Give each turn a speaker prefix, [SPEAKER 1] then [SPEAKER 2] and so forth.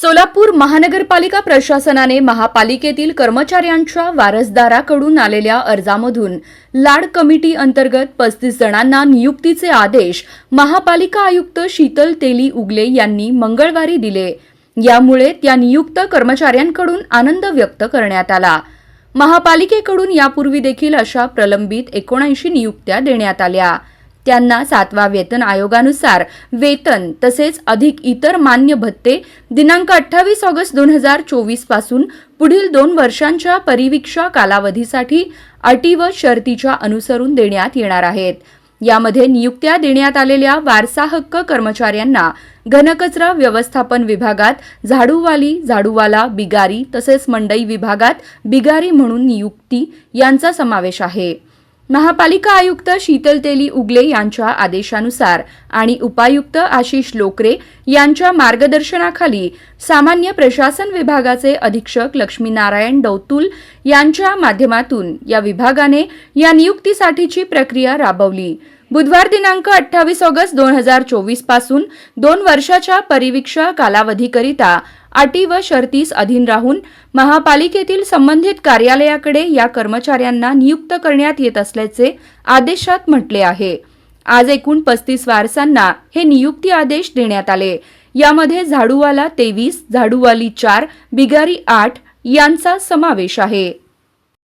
[SPEAKER 1] सोलापूर महानगरपालिका प्रशासनाने महापालिकेतील कर्मचाऱ्यांच्या वारसदाराकडून आलेल्या अर्जामधून लाड कमिटी अंतर्गत पस्तीस जणांना नियुक्तीचे आदेश महापालिका आयुक्त शीतल तेली उगले यांनी मंगळवारी दिले. यामुळे त्या नियुक्त कर्मचाऱ्यांकडून आनंद व्यक्त करण्यात आला. महापालिकेकडून यापूर्वी देखील अशा प्रलंबित एकोणऐंशी नियुक्त्या देण्यात आल्या. त्यांना सातवा वेतन आयोगानुसार वेतन तसेच अधिक इतर मान्य भत्ते दिनांक अठ्ठावीस ऑगस्ट दोन हजार चोवीसपासून पुढील दोन वर्षांच्या परिवीक्षा कालावधीसाठी अटी व शर्तीच्या अनुसरून देण्यात येणार आहेत. यामध्ये नियुक्त्या देण्यात आलेल्या वारसा हक्क कर्मचाऱ्यांना घनकचरा व्यवस्थापन विभागात झाडूवाली झाडूवाला बिगारी तसेच मंडई विभागात बिगारी म्हणून नियुक्ती यांचा समावेश आहे. महापालिका आयुक्त शीतल तेली उगले यांच्या आदेशानुसार आणि उपायुक्त आशिष लोकरे यांच्या मार्गदर्शनाखाली सामान्य प्रशासन विभागाचे अधीक्षक लक्ष्मीनारायण डौतुल यांच्या माध्यमातून या विभागाने या नियुक्तीसाठीची प्रक्रिया राबवली. बुधवार दिनांक अठ्ठावीस ऑगस्ट दोन हजार चोवीसपासून दोन वर्षाच्या परिवीक्षा कालावधीकरिता अटी व शर्तीस अधीन राहून महापालिकेतील संबंधित कार्यालयाकडे या कर्मचाऱ्यांना नियुक्त करण्यात येत असल्याचे आदेशात म्हटले आहे. आज एकूण पस्तीस वारसांना हे नियुक्ती आदेश देण्यात आले. यामध्ये झाडूवाला तेवीस झाडूवाली चार बिगारी आठ यांचा समावेश आहे.